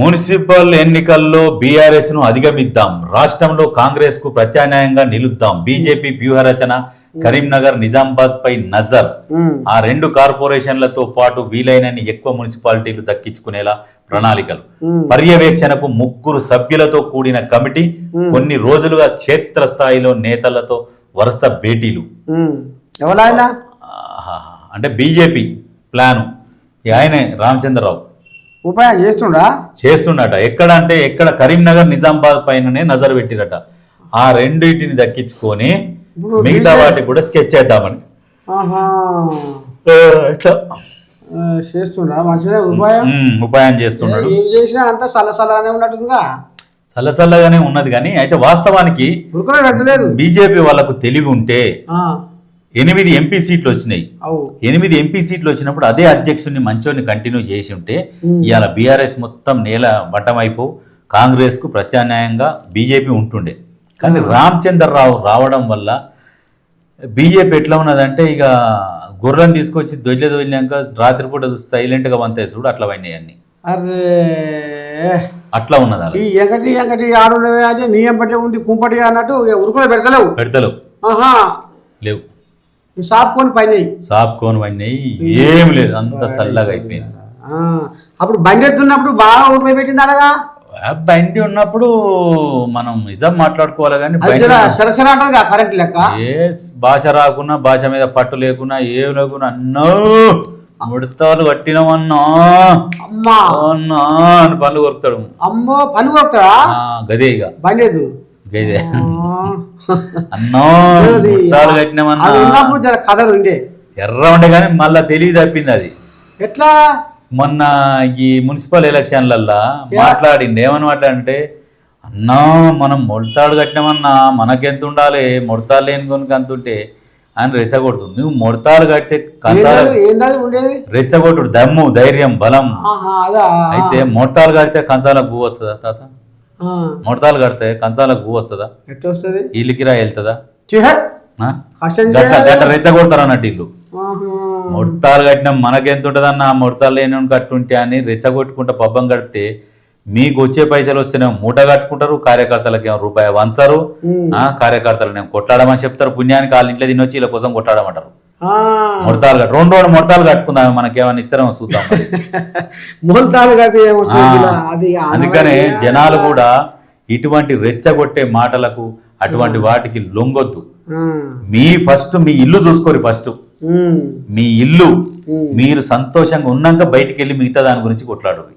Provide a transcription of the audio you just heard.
Municipal ఎన్నికల్లో బీఆర్ఎస్ను అధిగమిద్దాం. రాష్ట్రంలో కాంగ్రెస్కు ప్రత్యామ్నాయంగా నిలుద్దాం. బీజేపీ వ్యూహరచన కరీంనగర్ నిజామాబాద్ పై నజర్. ఆ రెండు కార్పొరేషన్లతో పాటు వీలైనన్ని ఎక్కువ మున్సిపాలిటీలు దక్కించుకునేలా ప్రణాళికలు. పర్యవేక్షణకు ముగ్గురు సభ్యులతో కూడిన కమిటీ కొన్ని రోజులుగా క్షేత్రస్థాయిలో నేతలతో వరుస భేటీలు. అంటే బీజేపీ ప్లాను. ఆయనే రామచంద్రరావు. ఉపాయం చేస్తుండ్రా చేస్తుండట. ఎక్కడ అంటే ఎక్కడ కరీంనగర్ నిజామాబాద్ పైననే నజర్ పెట్టిరట. ఆ రెండింటిని దక్కించుకొని మిగతా వాటికి కూడా స్కెచ్ చేద్దామని. ఇట్లా. మంచిగా ఉపాయం చేస్తున్నాడు. ఏం చేసినా అంతా చల్లచల్లగానే ఉన్నది కానీ అయితే వాస్తవానికి బీజేపీ వాళ్ళకు తెలివి ఉంటే ఎనిమిది ఎంపీ సీట్లు వచ్చినాయి. ఎనిమిది ఎంపీ సీట్లు వచ్చినప్పుడు అదే అధ్యక్షుడిని మంచోని కంటిన్యూ చేసి ఉంటే. ఇవాళ బీఆర్ఎస్ మొత్తం నేల వట్టమైపో కాంగ్రెస్కు ప్రత్యామ్నాయంగా బీజేపీ ఉంటుండే. కానీ రామచంద్రరావు రావడం వల్ల బీజేపీ ఎట్లా ఉన్నదంటే ఇక గుర్రం తీసుకొచ్చి దొడ్లే దొల్లాక రాత్రిపూట సైలెంట్గా వంతాయి చూడు అట్లా పోయినాయి అన్ని. అరే. అట్లా ఉన్నది ఈ ఎంకటి ఎంకటి ఆడున్నవే అంటే నీ ఎంపటి ఉంది కుంపటి అన్నట్టు ఉరుకులో పెడతలేవు. పెడతలేవు. ఆహా. లేవు. సాపుకొని పైన. సాపుకొని పోయినాయి ఏం లేదు అంత చల్లగా అయిపోయింది. అప్పుడు బండి ఎత్తున్నప్పుడు బాగా ఉరుకులో పెట్టింది అనగా? బండి ఉన్నప్పుడు మనం నిజం మాట్లాడుకోవాలి కానీ కరెంట్ లెక్క? ఏ భాష రాకున్నా భాష మీద పట్టు లేకున్నా ఏం లేకున్నా అన్నో ముడతాలు కట్టినమన్నా అమ్మా. అన్నా అని పనులు కొరుకుతాడు. అమ్మో పని కొడతాడా ఆ, గదే ఇక. బండి అన్నో కట్టినమన్నా. కథలు ఉండే. ఎర్ర ఉండే కానీ మళ్ళా తెలివి తప్పింది అది. ఎట్లా? మొన్న ఈ మున్సిపల్ ఎలక్షన్లల్లా మాట్లాడింది ఏమని మాట్లాడంటే అన్నా మనం ముడతాడు కట్టినామన్నా మనకెంత ఉండాలి? ముడతాలు లేని కొనుక అంత ఉంటే అని రెచ్చగొడుతుంది. నువ్వు ముడతాలు కడితే కంచాల రెచ్చగొట్టుడు దమ్ము ధైర్యం బలం. అయితే ముడతాలు కడితే కంచాలకు పువ్వు వస్తుందా తాత. ముడతాలు కడితే కంచాలకు పువ్వు వస్తుందా? ఎట్లా వస్తుంది వెళ్తుందా? కష్టం గట్ట చేయాలి. గట్ట రెచ్చగొడతారు అన్నట్టు ఇల్లు. ముడతాలు కట్టినా మనకెంత ఉంటుందన్న ముడతాలు లేని కట్టుంటే అని రెచ్చగొట్టుకుంటా పబ్బం కడితే మీకు వచ్చే పైసలు వస్తేనే మూట కట్టుకుంటారు కార్యకర్తలకు ఏమో రూపాయి వంచరు. కార్యకర్తలు నేను కొట్లాడమని చెప్తారు. పుణ్యానికి వాళ్ళ ఇంట్లో తినొచ్చి ఇలా కోసం కొట్లాడమంటారు. ముడతాలు కట్టు రెండు రెండు ముడతాలు కట్టుకుందాం మనకేమన్నా ఇస్తారేమో చూద్దాం కడితే? అది అందుకనే జనాలు కూడా ఇటువంటి రెచ్చగొట్టే మాటలకు అటువంటి వాటికి లొంగొద్దు. మీ ఫస్ట్ మీ ఇల్లు చూసుకోరు ఫస్ట్. మీ ఇల్లు. మీరు సంతోషంగా ఉన్నాక బయటికి వెళ్ళి మిగతా దాని గురించి కొట్లాడు అది.